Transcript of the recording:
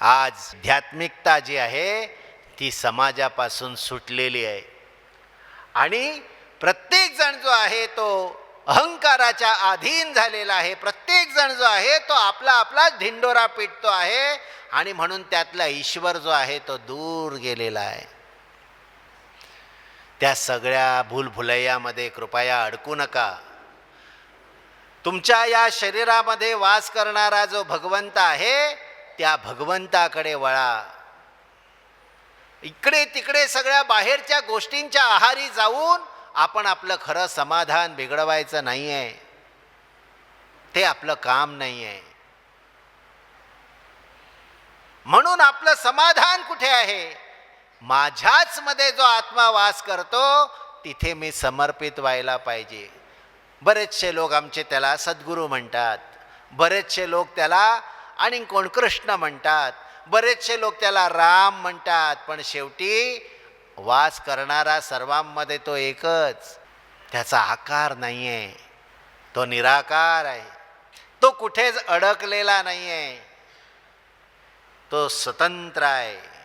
आज आध्यात्मिकता जी आहे ती समाजापासून सुटलेली आहे. आणि प्रत्येकजण जो आहे तो अहंकाराच्या अधीन झालेला आहे. प्रत्येकजण जो आहे तो आपला आपला ढिंडोरा पिटतो आहे आणि म्हणून त्यातला ईश्वर जो आहे तो दूर गेलेला आहे. त्या सगळ्या भूलभुलैयामध्ये कृपया अडकू नका. तुमच्या या शरीरामध्ये वास करणारा जो भगवंत आहे त्या भगवंताकडे वळा. इकडे तिकडे सगळ्या बाहेरच्या गोष्टींच्या आहारी जाऊन आपण आपलं खरं समाधान बिघडवायचं नाही आहे ते आपलं काम नाही आहे म्हणून आपलं समाधान कुठे आहे? माझ्याच मध्ये जो आत्मा वास करतो तिथे मी समर्पित व्हायला पाहिजे. बरेचसे लोक आमचे त्याला सद्गुरू म्हणतात. बरेचसे लोक त्याला आणि कोण कृष्ण म्हणतात? बरेचसे लोक त्याला राम म्हणतात पण शेवटी वास करणारा सर्वांमध्ये तो एकच. त्याचा आकार नाही आहे तो निराकार आहे. तो कुठेच अडकलेला नाही आहे तो स्वतंत्र आहे.